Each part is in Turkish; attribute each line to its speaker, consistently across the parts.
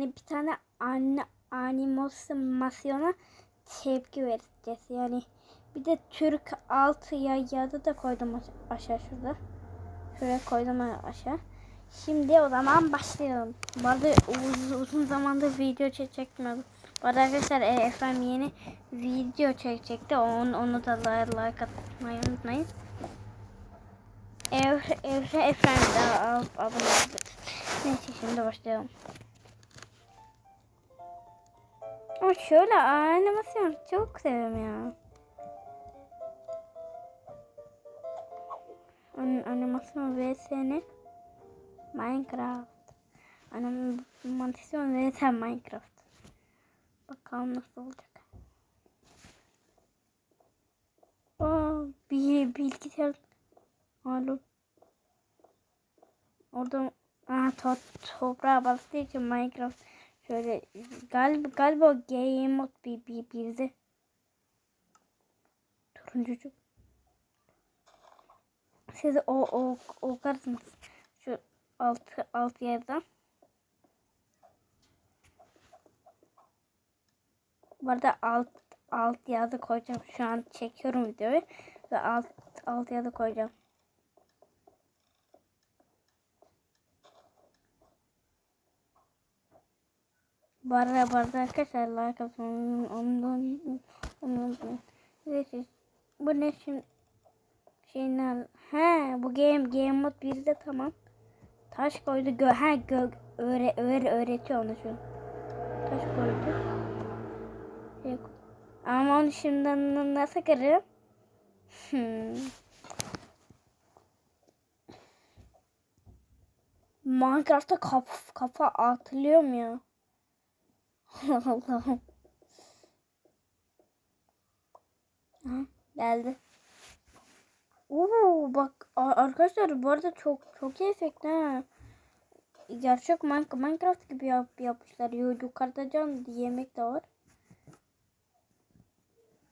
Speaker 1: hani bir tane anne animasyona tepki vereceğiz. Yani bir de Türk altı ya yazı da koydum aş- aşağı şurada. Şuraya koydum aşağı. Şimdi o zaman başlayalım. Bu arada uz- uzun zamandır video çek çekmiyordum. Bu arada arkadaşlar e, efendim yeni video çekecekti. Onu, onu da like, atmayı unutmayın. Evre, Evre efendim de abone oldu. Neyse şimdi başlayalım. Ama şöyle animasyon çok seviyorum ya. An animasyon vs'ni Minecraft. Animasyon vs Minecraft. Bakalım nasıl olacak. Aa, bir bilgisayar. Alo. Orada aha, to toprağa bastığı için Minecraft şöyle galiba galiba game mode bir bir birdi. Turuncucuk. Siz o o okarsınız. Şu alt alt yerden. Bu arada alt alt yazı koyacağım. Şu an çekiyorum videoyu ve alt alt yazı koyacağım. Bu arada, bu arada arkadaşlar like atmayı ondan Neyse bu ne şimdi? Şeyler he bu game game mod 1'de tamam. Taş koydu gö ha gö öğre, öğre öğretiyor onu şu taş koydu. Şey, ama onu şimdi n- nasıl kırarım hmm. Minecraft'ta kaf, kafa atılıyor mu ya? Allah'ım. Geldi. Oo bak arkadaşlar bu arada çok çok iyi efekt ha. Gerçek Min- Minecraft gibi yap, yapmışlar. Yukarıda can yemek de var.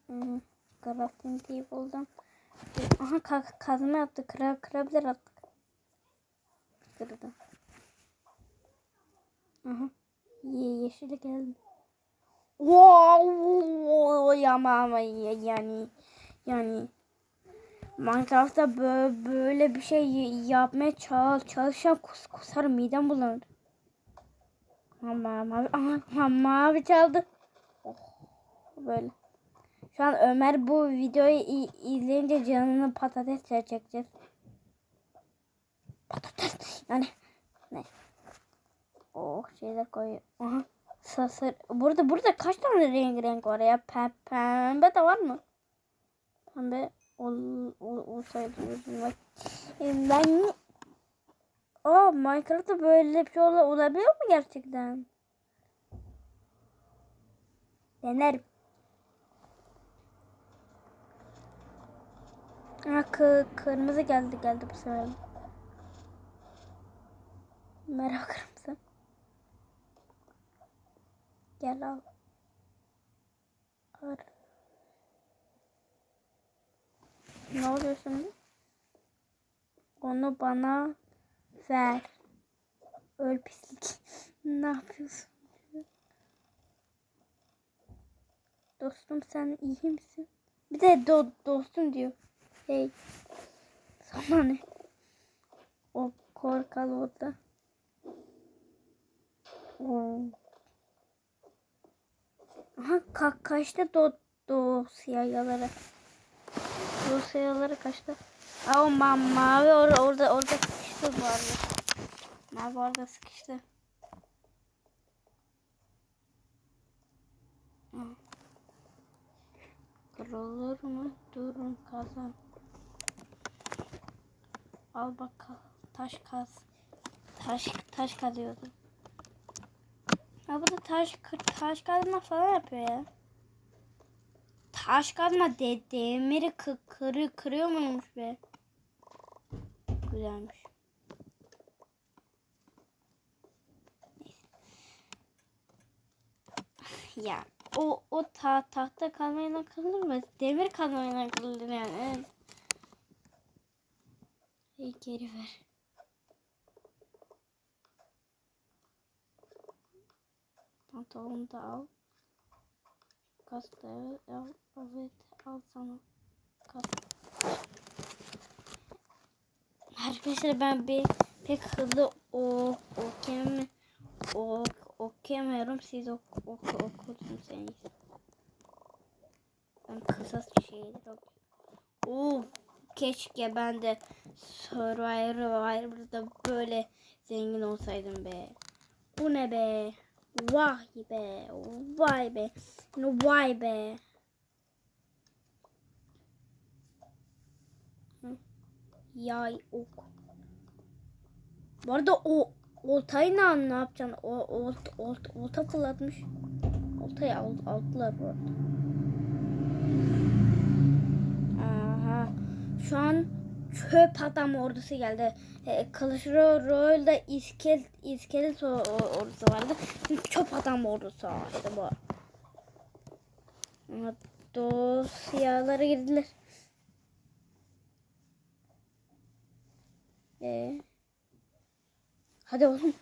Speaker 1: Hı, Crafting table'dan. Aha ka kazma yaptık. Kra kırabilir attık. Kırdı. Aha. Ye yeşili geldi. Wow ama ama ya- yani yani Minecraft'ta böyle, bir şey yapmaya çal çalışan kus kusar midem bulanır. Ama mavi aha mavi çaldı. Oh, böyle. Şu an Ömer bu videoyu izleyince canını patates çekeceğiz. Patates yani ne? Oh şeyler koyuyor. Aha. Sasır. Burada burada kaç tane renk renk var ya? Pe pembe de var mı? Pembe ol, ol, olsaydı yüzüm E, Ben Aa Minecraft'ta böyle bir şey ola, olabiliyor mu gerçekten? Denerim. Ha, kı kırmızı geldi geldi bu sefer. Merhaba kırmızı. Gel al. Ar. Ne oluyor şimdi? Onu bana ver. Öl pislik. ne yapıyorsun? Dostum sen iyi misin? Bir de do dostum diyor. Hey. Sana ne? O korkal orada. Oo. Aha ka kaçta do dosyaları? Dosyaları kaçta? Aa o ma mavi or orada orada sıkıştı bu arada. Mavi orada sıkıştı. Kırılır mı? Durun kazan. Al bakalım. Taş kaz. Taş taş kazıyordum. Ha bu taş taş kazma falan yapıyor ya. Taş kazma de demiri kı kırı kırıyor muymuş be? Güzelmiş. Ya o o ta tahta kazmayla kırılır mı? Demir kazmayla kırılır yani. Evet. Geri ver. Pantolonu da al. Evet al. Evet al sana. Kask. Arkadaşlar ben bir pek hızlı o okuyam o okuyamıyorum. Siz ok, ok, okudunuz en iyisi. Ben kısa şeyler okuyorum. Keşke ben de Survivor'da böyle zengin olsaydım be. Bu ne be? Vay be. Vay be. Vay be. Yay ok. Bu arada o oltayı ne, yapacaksın? O olt, olt, olta fırlatmış. Oltayı alt, aldılar bu arada. Aha. Şu an çöp adam ordusu geldi. E, iskel, iskelet o- ordusu vardı. Şimdi çöp adam ordusu işte bu. Dosyalara girdiler. E, hadi oğlum.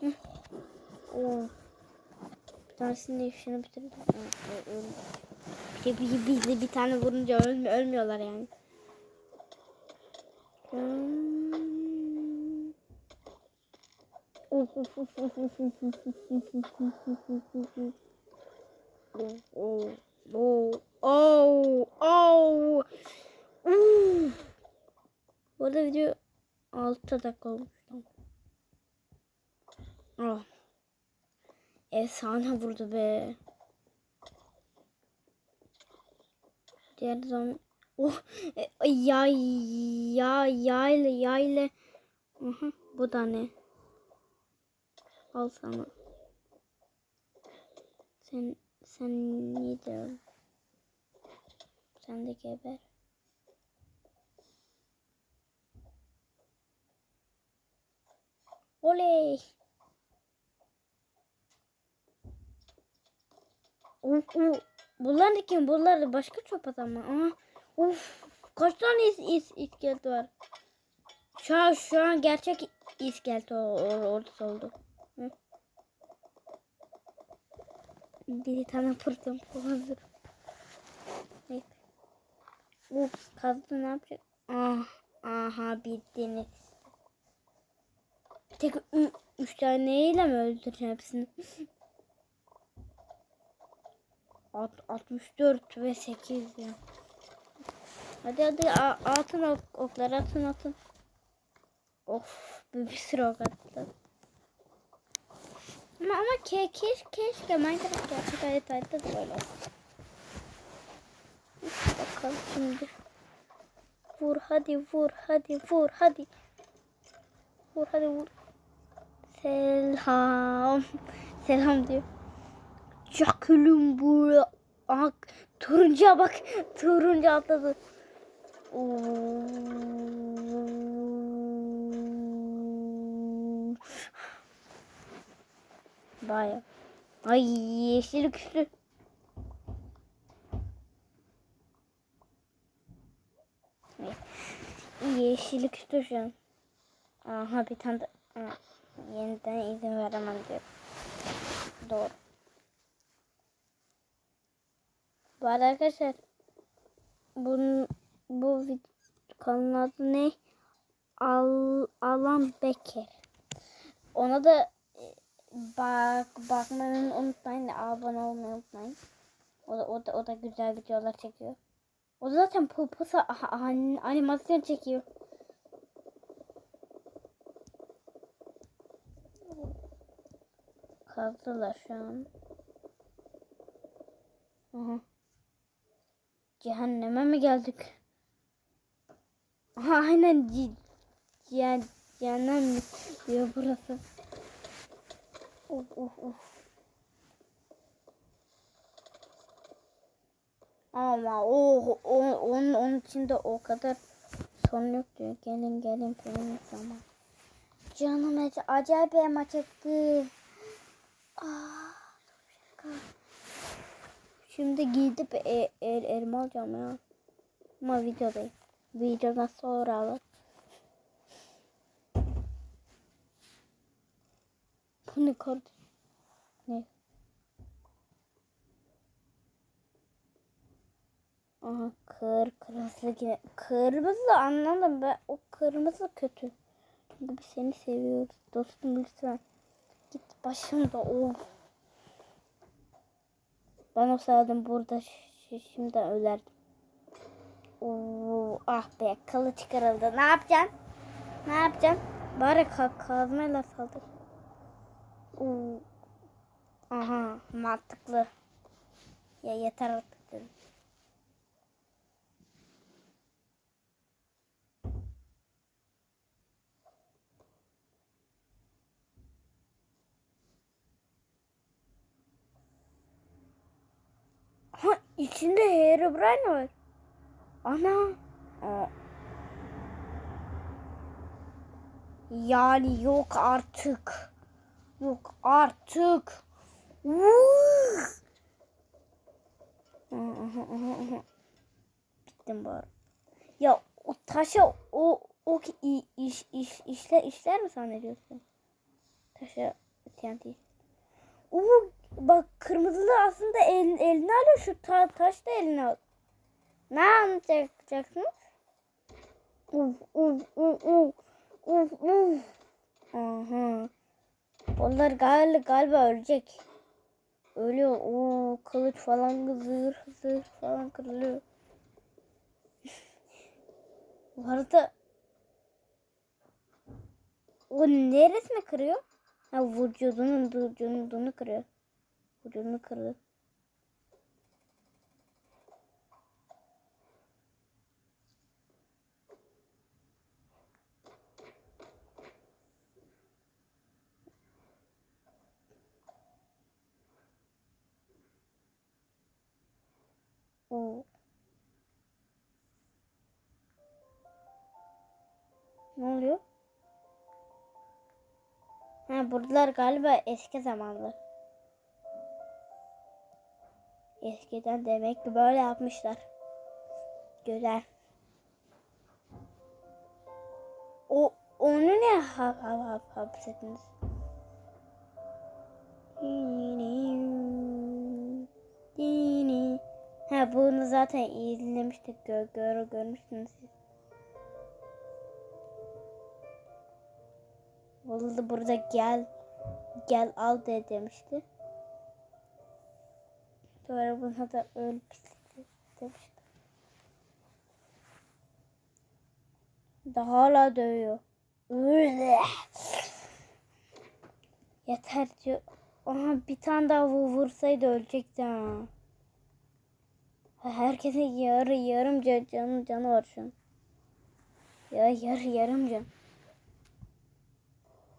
Speaker 1: Hı. Oo. Bir tanesinin işini bitirdim. Bir, bir, bir, bir, bir tane vurunca ölmü, ölmüyorlar yani. Oh, oh, oh, oh. Uf. Bu arada video 6 dakika olmuş. Oh. Efsane vurdu be. Diğer zaman oh e, yay ya yayla yayla Aha, bu da ne? Al sana. Sen sen niye? Sen de geber. Oley. Uf, uf. Bunlar ne kim? Bunlar da başka çöp adam mı? Uf. Kaç tane is, is, iskelet var? Şu an, şu an gerçek iskelet ortası oldu. Bir tane fırtım hazır. Neyse. Uf kazdı ne yapacak? Ah, aha bittiniz. Tek üç taneyle mi öldüreceğim hepsini? Alt- 64 ve 8 ya. Hadi hadi atın ok, okları atın atın. Of bir, bir sürü ok attılar. Ama, ama ke, keş, keşke Minecraft gerçek da böyle olsun. Bakalım şimdi. Vur hadi vur hadi vur hadi. Vur hadi vur. Selam. Selam diyor. Çakılın bu. Aha, turuncuya bak. Turuncu atladı. Baya. Ay yeşil küstü. Yeşil küstü şu an. Aha bir tane de. Aa, Yeniden izin veremem diyor. Doğru. Bu arkadaşlar bunun, bu kanalın adı ne? Al, Alan Beker. Ona da e, bak bakmayı unutmayın. Abone olmayı unutmayın. O da, o da, o da güzel videolar çekiyor. O da zaten pupusa animasyon çekiyor. Kazdılar şu an. Aha. Cehenneme mi geldik? Aynen ce cehennem diyor burası. Of of of. Ama o, o onun, onun içinde o kadar sorun yok diyor. Gelin gelin benim zaman. Canım acı acayip bir maç etti. Aa, dakika. Şimdi gidip e, el, elma alacağım ya. Ama videodayım. Videodan sonra alır. Bu ne kardeşim? Ne? Aha kır kırmızı. Kırmızı anladım ben. O kırmızı kötü. Biz seni seviyoruz. Dostum lütfen. Git başımda ol. Ben olsaydım burada şi- şimdi ölerdim. Oo, ah be kılıç kırıldı. Ne yapacaksın? Ne yapacaksın? Bari ka kazmayla saldır. Oo. Aha mantıklı. Ya yeter artık dedim. Ha içinde Herobrine var. Ana. Aa. Yani yok artık. Yok artık. Aha. Bittim bari. Ya o taşa o o iş iş işler işler mi zannediyorsun? Taşa TNT. Oo bak kırmızılı aslında el, eline alıyor şu ta, taş da eline al. Ne anlatacaksınız? Uf uf uf uf uf uf. Aha. Onlar galiba, galiba ölecek. Ölüyor. Oo kılıç falan zırh zırh falan kırılıyor. Bu arada o neresini kırıyor? Ha vücudunun vücudunu kırıyor. Vücudunu kırdı. Ne oluyor? Ha buradalar galiba eski zamanlı. Eskiden demek ki böyle yapmışlar. Güzel. O onu ne hap hap hap hapsettiniz? Ha bunu zaten izlemiştik. Gör, gör, görmüştünüz siz. Vallahi burada gel gel al de demişti. Sonra buna da öl pislik demişti. Daha hala dövüyor. Öyle. Yeter diyor. Aha bir tane daha vu- vursaydı ölecekti ha. Herkesin yarı yarım can, canı, canı var şu. Ya yarı yarım can.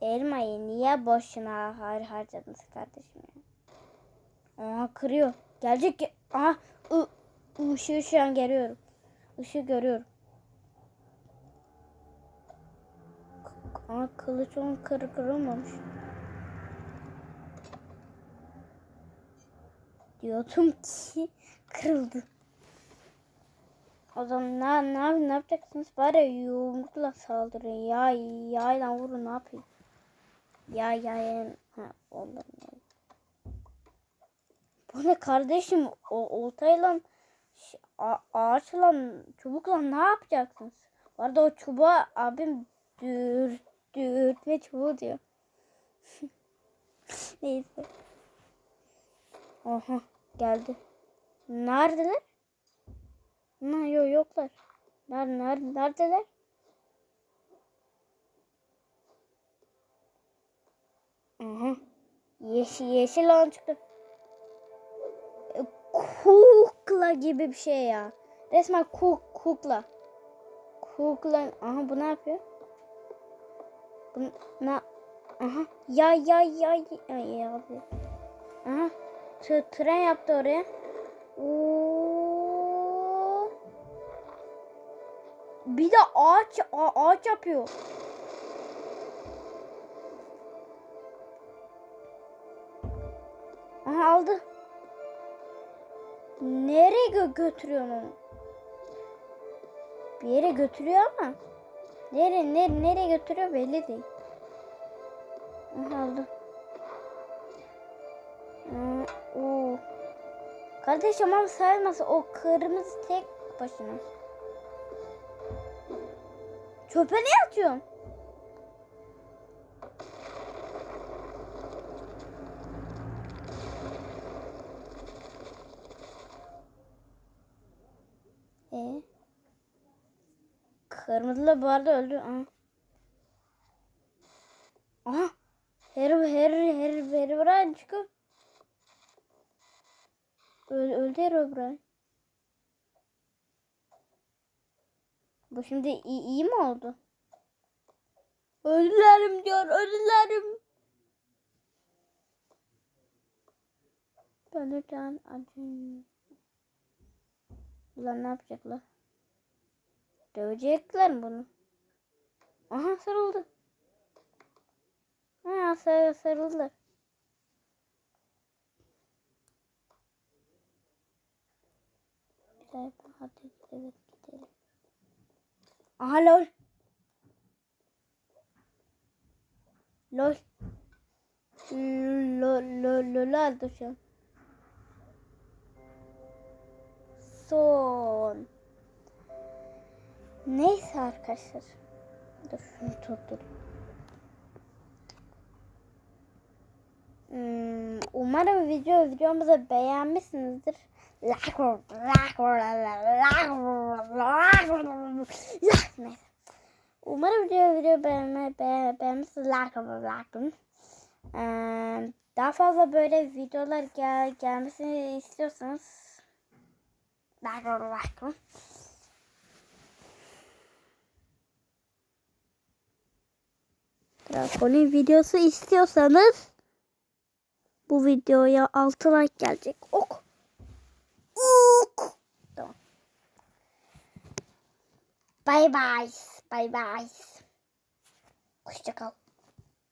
Speaker 1: Elmayı niye boşuna har harcadınız kardeşim ya? Aha kırıyor. Gelecek ki. Aha ı, ışığı şu an görüyorum. Işığı görüyorum. Aha kılıç onun kır kırılmamış. Diyordum ki kırıldı. Zaman ne, ne, ne yapacaksınız? Bari yumrukla saldırın. Ya yayla vurun ne yapayım? Ya ya ya. Ha olur. Bu ne kardeşim? O oltayla ağaçla çubukla ne yapacaksınız? Bu arada o çubuğa abim dür, dürtme çubuğu diyor. Neyse. Aha geldi. Neredeler? Ha, yok yoklar. Nerede, nerede, neredeler? Aha. Yeşil, yeşil olan çıktı. E, Kukla gibi bir şey ya. Resmen kuk, kukla. Kukla. Aha bu ne yapıyor? Bu ne? Aha. Ya ya ya ya ya. Aha. T tren yaptı oraya. Oo. Bir de ağaç ağaç yapıyor. Aldı. Nereye gö götürüyor onu? Bir yere götürüyor ama nereye nere, nereye götürüyor belli değil. Aldı. Kardeşim ama sayılmaz. O kırmızı tek başına. Çöpe ne atıyorsun? E Kırmızılar bu arada öldü. Aha. Aha. Her her her her çıkıyor. Öl, öldü her Brian. Bu şimdi iyi, iyi mi oldu? Öldülerim diyor, öldülerim. Ölürken acım. Ulan ne yapacaklar? Dövecekler mi bunu? Aha sarıldı. Ha sar sarıldılar. Güzel, hadi evet. Aha lol. Lol. Lol lol lol aldı şu an. Son. Neyse arkadaşlar. Dur şunu tutturayım. Hmm, umarım video videomuzu beğenmişsinizdir. Umarım video video beğenme, be, beğenmişsiniz. Like, like. Ee, daha fazla böyle videolar gel, gelmesini istiyorsanız like, like. Dragon'un videosu istiyorsanız bu videoya 6 like gelecek. Ok. Ok. Tamam. Bye bye. Bye bye. Hoşça kal.